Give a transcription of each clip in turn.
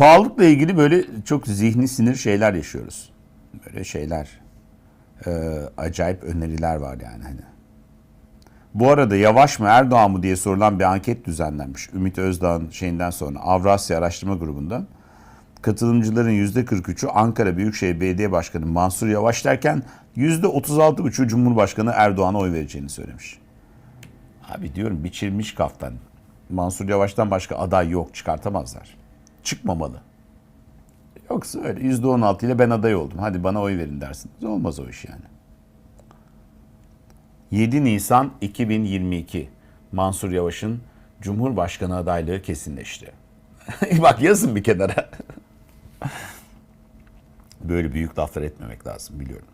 Pahalılıkla ilgili böyle çok zihni sinir şeyler yaşıyoruz. Böyle şeyler. Ee, acayip öneriler var yani hani. Bu arada Yavaş mı Erdoğan mı diye sorulan bir anket düzenlenmiş. Ümit Özdağ'ın şeyinden sonra Avrasya Araştırma Grubu'ndan. Katılımcıların %43'ü Ankara Büyükşehir Belediye Başkanı Mansur Yavaş derken %36,5'u Cumhurbaşkanı Erdoğan'a oy vereceğini söylemiş. Abi diyorum biçilmiş kaftan. Mansur Yavaş'tan başka aday yok çıkartamazlar. Çıkmamalı. Yoksa öyle %16 ile ben aday oldum. Hadi bana oy verin dersiniz. Olmaz o iş yani. 7 Nisan 2022 Mansur Yavaş'ın Cumhurbaşkanı adaylığı kesinleşti. Bak yazın bir kenara. Böyle büyük laflar etmemek lazım biliyorum.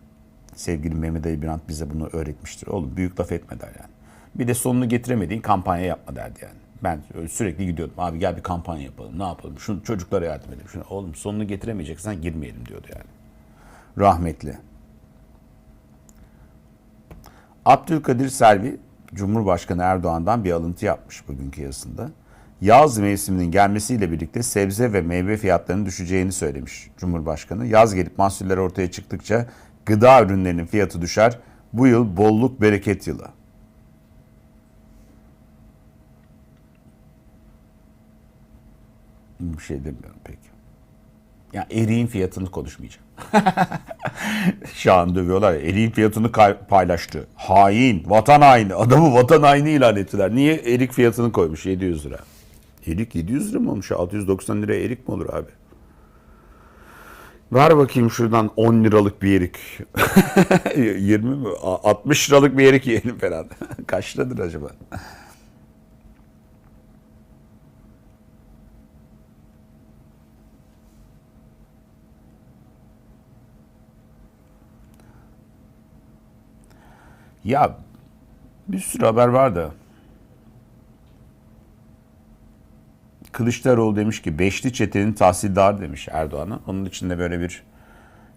Sevgili Mehmet Ali Birant bize bunu öğretmiştir. Oğlum büyük laf etme der yani. Bir de sonunu getiremediğin kampanya yapma derdi yani. Ben sürekli gidiyordum. Abi gel bir kampanya yapalım. Ne yapalım? Şunu çocuklara yardım edelim. Şunu, oğlum sonunu getiremeyeceksen girmeyelim diyordu yani. Rahmetli. Abdülkadir Selvi Cumhurbaşkanı Erdoğan'dan bir alıntı yapmış bugünkü yazısında. Yaz mevsiminin gelmesiyle birlikte sebze ve meyve fiyatlarının düşeceğini söylemiş Cumhurbaşkanı. Yaz gelip mahsuller ortaya çıktıkça gıda ürünlerinin fiyatı düşer. Bu yıl bolluk bereket yılı. Bir şey demiyorum peki. Ya eriğin fiyatını konuşmayacağım. Şu an dövüyorlar ya. Eriğin fiyatını paylaştı. Hain, vatan haini. Adamı vatan haini ilan ettiler. Niye erik fiyatını koymuş 700 lira? Erik 700 lira mı olmuş? 690 liraya erik mi olur abi? Ver bakayım şuradan 10 liralık bir erik. 20 mi? A- 60 liralık bir erik yiyelim falan. Kaç liradır acaba? Ya bir sürü haber var da. Kılıçdaroğlu demiş ki Beşli Çete'nin tahsildarı demiş Erdoğan'a. Onun içinde böyle bir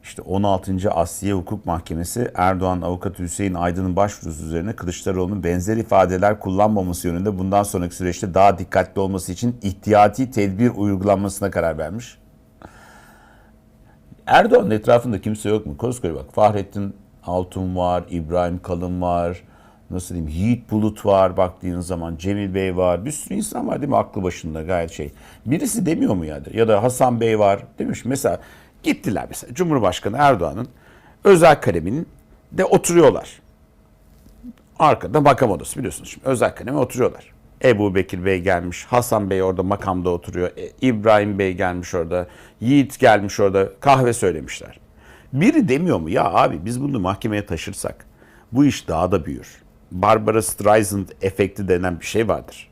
işte 16. Asliye Hukuk Mahkemesi Erdoğan avukatı Hüseyin Aydın'ın başvurusu üzerine Kılıçdaroğlu'nun benzer ifadeler kullanmaması yönünde bundan sonraki süreçte daha dikkatli olması için ihtiyati tedbir uygulanmasına karar vermiş. Erdoğan'ın etrafında kimse yok mu? Koskoca bak Fahrettin Altun var, İbrahim Kalın var, nasıl diyeyim Yiğit Bulut var baktığın zaman, Cemil Bey var. Bir sürü insan var değil mi aklı başında gayet şey. Birisi demiyor mu ya da ya da Hasan Bey var demiş mesela gittiler mesela Cumhurbaşkanı Erdoğan'ın özel kaleminin de oturuyorlar. Arkada makam odası biliyorsunuz şimdi özel kaleme oturuyorlar. Ebu Bekir Bey gelmiş, Hasan Bey orada makamda oturuyor, E, İbrahim Bey gelmiş orada, Yiğit gelmiş orada kahve söylemişler. Biri demiyor mu ya abi biz bunu mahkemeye taşırsak bu iş daha da büyür. Barbara Streisand efekti denen bir şey vardır.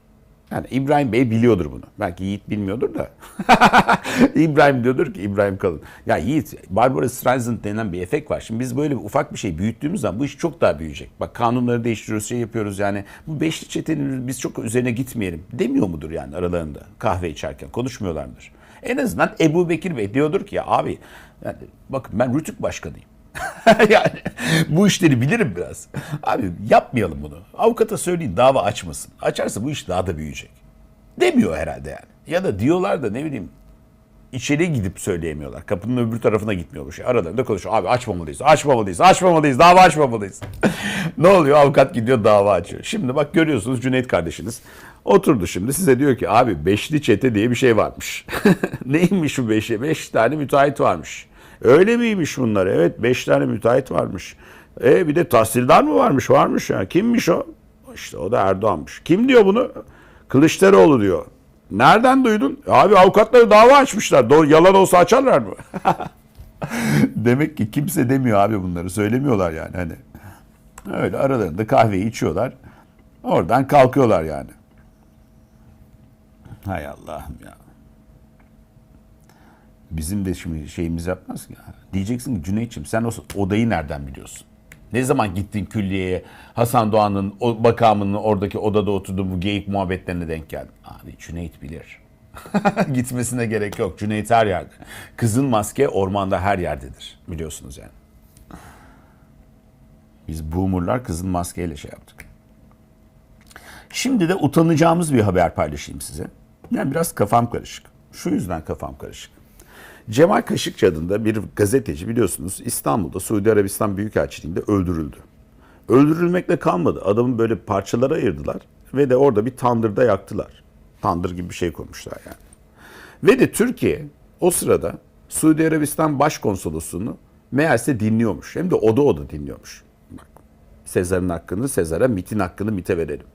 Yani İbrahim Bey biliyordur bunu. Belki Yiğit bilmiyordur da. İbrahim diyordur ki İbrahim Kalın. Ya Yiğit, Barbara Streisand denen bir efekt var. Şimdi biz böyle bir ufak bir şey büyüttüğümüz zaman bu iş çok daha büyüyecek. Bak kanunları değiştiriyoruz, şey yapıyoruz yani. Bu beşli çetenin biz çok üzerine gitmeyelim demiyor mudur yani aralarında kahve içerken konuşmuyorlar mıdır? En azından Ebu Bekir Bey diyordur ki ya abi yani bakın ben Rütük Başkanıyım. yani bu işleri bilirim biraz. Abi yapmayalım bunu. Avukata söyleyin dava açmasın. Açarsa bu iş daha da büyüyecek. Demiyor herhalde yani. Ya da diyorlar da ne bileyim içeri gidip söyleyemiyorlar. Kapının öbür tarafına gitmiyor bu şey. Aralarında konuşuyor. Abi açmamalıyız, açmamalıyız, açmamalıyız, dava açmamalıyız. ne oluyor? Avukat gidiyor dava açıyor. Şimdi bak görüyorsunuz Cüneyt kardeşiniz. Oturdu şimdi size diyor ki abi beşli çete diye bir şey varmış. Neymiş bu beşi? Beş tane müteahhit varmış. Öyle miymiş bunlar? Evet beş tane müteahhit varmış. E bir de tahsildar mı varmış? Varmış ya. Kimmiş o? İşte o da Erdoğan'mış. Kim diyor bunu? Kılıçdaroğlu diyor. Nereden duydun? Abi avukatları dava açmışlar. Do- yalan olsa açarlar mı? Demek ki kimse demiyor abi bunları. Söylemiyorlar yani hani. Öyle aralarında kahveyi içiyorlar. Oradan kalkıyorlar yani. Hay Allah'ım ya. Bizim de şimdi şeyimiz yapmaz ki. Diyeceksin ki Cüneyt'ciğim sen o odayı nereden biliyorsun? Ne zaman gittin külliyeye Hasan Doğan'ın o makamının oradaki odada oturduğu bu geyik muhabbetlerine denk geldin? Abi Cüneyt bilir. Gitmesine gerek yok. Cüneyt her yerde. Kızın maske ormanda her yerdedir. Biliyorsunuz yani. Biz boomerlar kızın maskeyle şey yaptık. Şimdi de utanacağımız bir haber paylaşayım size. Yani biraz kafam karışık. Şu yüzden kafam karışık. Cemal Kaşıkçı adında bir gazeteci biliyorsunuz İstanbul'da Suudi Arabistan Büyükelçiliği'nde öldürüldü. Öldürülmekle kalmadı. Adamı böyle parçalara ayırdılar ve de orada bir tandırda yaktılar. Tandır gibi bir şey koymuşlar yani. Ve de Türkiye o sırada Suudi Arabistan Başkonsolosluğunu meğerse dinliyormuş. Hem de oda oda dinliyormuş. Bak, Sezar'ın hakkını Sezar'a, MIT'in hakkını MIT'e verelim.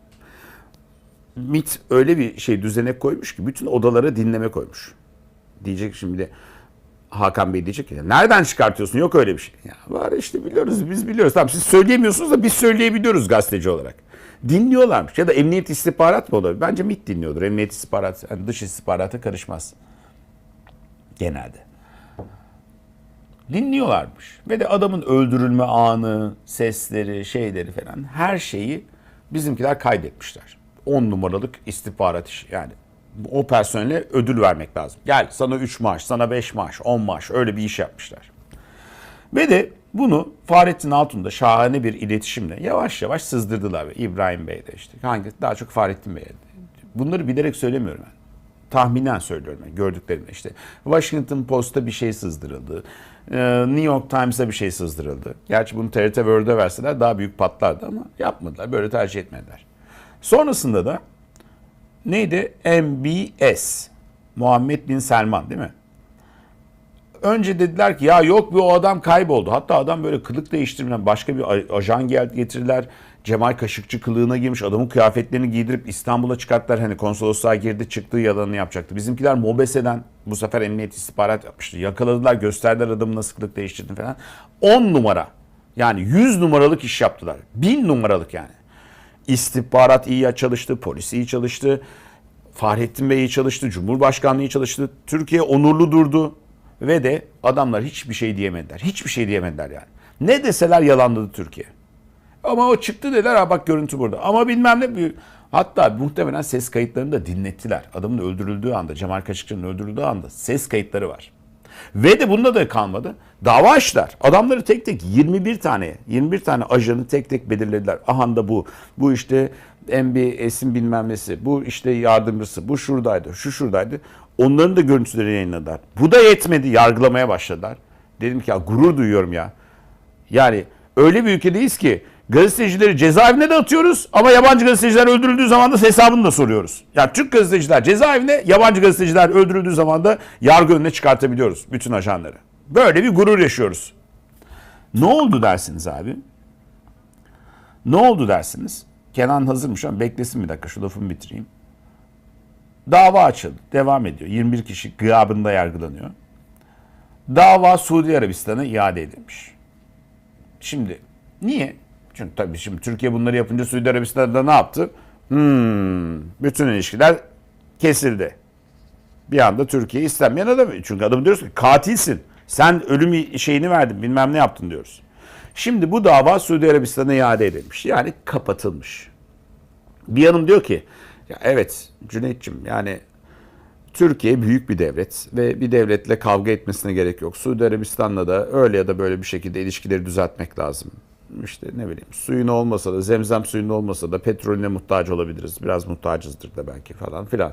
MIT öyle bir şey düzenek koymuş ki bütün odalara dinleme koymuş. Diyecek şimdi Hakan Bey diyecek ki nereden çıkartıyorsun yok öyle bir şey. Ya var işte biliyoruz biz biliyoruz. Tamam siz söyleyemiyorsunuz da biz söyleyebiliyoruz gazeteci olarak. Dinliyorlarmış ya da emniyet istihbarat mı olabilir? Bence MIT dinliyordur. Emniyet istihbarat yani dış istihbarata karışmaz. Genelde. Dinliyorlarmış. Ve de adamın öldürülme anı, sesleri, şeyleri falan her şeyi bizimkiler kaydetmişler. 10 numaralık istihbarat işi yani. O personele ödül vermek lazım. Gel sana 3 maaş, sana 5 maaş, 10 maaş öyle bir iş yapmışlar. Ve de bunu Fahrettin Altun'da şahane bir iletişimle yavaş yavaş sızdırdılar. İbrahim Bey de işte. Hangi? Daha çok Fahrettin Bey'e. Bunları bilerek söylemiyorum ben. Tahminen söylüyorum ben gördüklerimle işte. Washington Post'ta bir şey sızdırıldı. Ee, New York Times'a bir şey sızdırıldı. Gerçi bunu TRT World'e verseler daha büyük patlardı ama yapmadılar. Böyle tercih etmediler. Sonrasında da neydi? MBS. Muhammed Bin Selman değil mi? Önce dediler ki ya yok bir o adam kayboldu. Hatta adam böyle kılık değiştirmeden başka bir ajan geldi getirdiler. Cemal Kaşıkçı kılığına girmiş adamın kıyafetlerini giydirip İstanbul'a çıkarttılar. Hani konsolosluğa girdi çıktığı yalanını yapacaktı. Bizimkiler Mobese'den bu sefer emniyet istihbarat yapmıştı. Yakaladılar gösterdiler adamın nasıl kılık değiştirdiğini falan. 10 numara yani 100 numaralık iş yaptılar. 1000 numaralık yani. İstihbarat iyi çalıştı, polis iyi çalıştı. Fahrettin Bey iyi çalıştı, Cumhurbaşkanlığı iyi çalıştı. Türkiye onurlu durdu. Ve de adamlar hiçbir şey diyemediler. Hiçbir şey diyemediler yani. Ne deseler yalanladı Türkiye. Ama o çıktı dediler ha bak görüntü burada. Ama bilmem ne. Hatta muhtemelen ses kayıtlarını da dinlettiler. Adamın öldürüldüğü anda, Cemal Kaşıkçı'nın öldürüldüğü anda ses kayıtları var. Ve de bunda da kalmadı. Dava açtılar. Adamları tek tek 21 tane, 21 tane ajanı tek tek belirlediler. Aha da bu, bu işte MBS'in bilmem nesi, bu işte yardımcısı, bu şuradaydı, şu şuradaydı. Onların da görüntüleri yayınladılar. Bu da yetmedi, yargılamaya başladılar. Dedim ki ya gurur duyuyorum ya. Yani öyle bir ülkedeyiz ki gazetecileri cezaevine de atıyoruz ama yabancı gazeteciler öldürüldüğü zaman da hesabını da soruyoruz. Yani Türk gazeteciler cezaevine, yabancı gazeteciler öldürüldüğü zaman da yargı önüne çıkartabiliyoruz bütün ajanları. Böyle bir gurur yaşıyoruz. Ne oldu dersiniz abi? Ne oldu dersiniz? Kenan hazırmış ama beklesin bir dakika şu lafımı bitireyim. Dava açıldı. Devam ediyor. 21 kişi gıyabında yargılanıyor. Dava Suudi Arabistan'a iade edilmiş. Şimdi niye? Çünkü tabii şimdi Türkiye bunları yapınca Suudi Arabistan'da ne yaptı? Hmm, bütün ilişkiler kesildi. Bir anda Türkiye istenmeyen adam. Çünkü adam diyoruz ki katilsin. Sen ölüm şeyini verdin bilmem ne yaptın diyoruz. Şimdi bu dava Suudi Arabistan'a iade edilmiş. Yani kapatılmış. Bir yanım diyor ki ya evet Cüneyt'ciğim yani Türkiye büyük bir devlet ve bir devletle kavga etmesine gerek yok. Suudi Arabistan'la da öyle ya da böyle bir şekilde ilişkileri düzeltmek lazım. İşte ne bileyim suyun olmasa da zemzem suyun olmasa da petrolüne muhtaç olabiliriz. Biraz muhtacızdır da belki falan filan.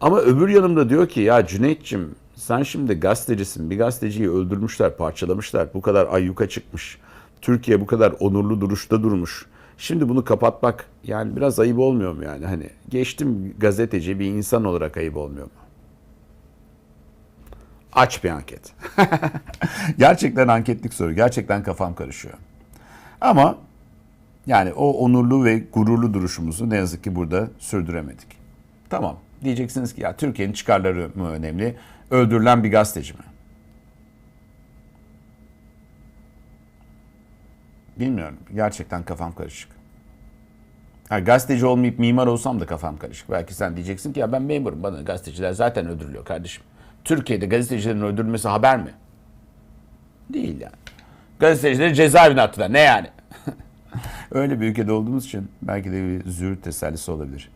Ama öbür yanımda diyor ki ya Cüneyt'ciğim sen şimdi gazetecisin. Bir gazeteciyi öldürmüşler, parçalamışlar. Bu kadar ayyuka çıkmış. Türkiye bu kadar onurlu duruşta durmuş. Şimdi bunu kapatmak yani biraz ayıp olmuyor mu yani? Hani geçtim gazeteci bir insan olarak ayıp olmuyor mu? Aç bir anket. gerçekten anketlik soru. Gerçekten kafam karışıyor. Ama yani o onurlu ve gururlu duruşumuzu ne yazık ki burada sürdüremedik. Tamam. Diyeceksiniz ki ya Türkiye'nin çıkarları mı önemli? Öldürülen bir gazeteci mi? Bilmiyorum. Gerçekten kafam karışık. Ha, gazeteci olmayıp mimar olsam da kafam karışık. Belki sen diyeceksin ki ya ben memurum. Bana gazeteciler zaten öldürülüyor kardeşim. Türkiye'de gazetecilerin öldürülmesi haber mi? Değil yani. Gazetecileri cezaevine attılar. Ne yani? Öyle bir ülkede olduğumuz için belki de bir züğürt tesellisi olabilir.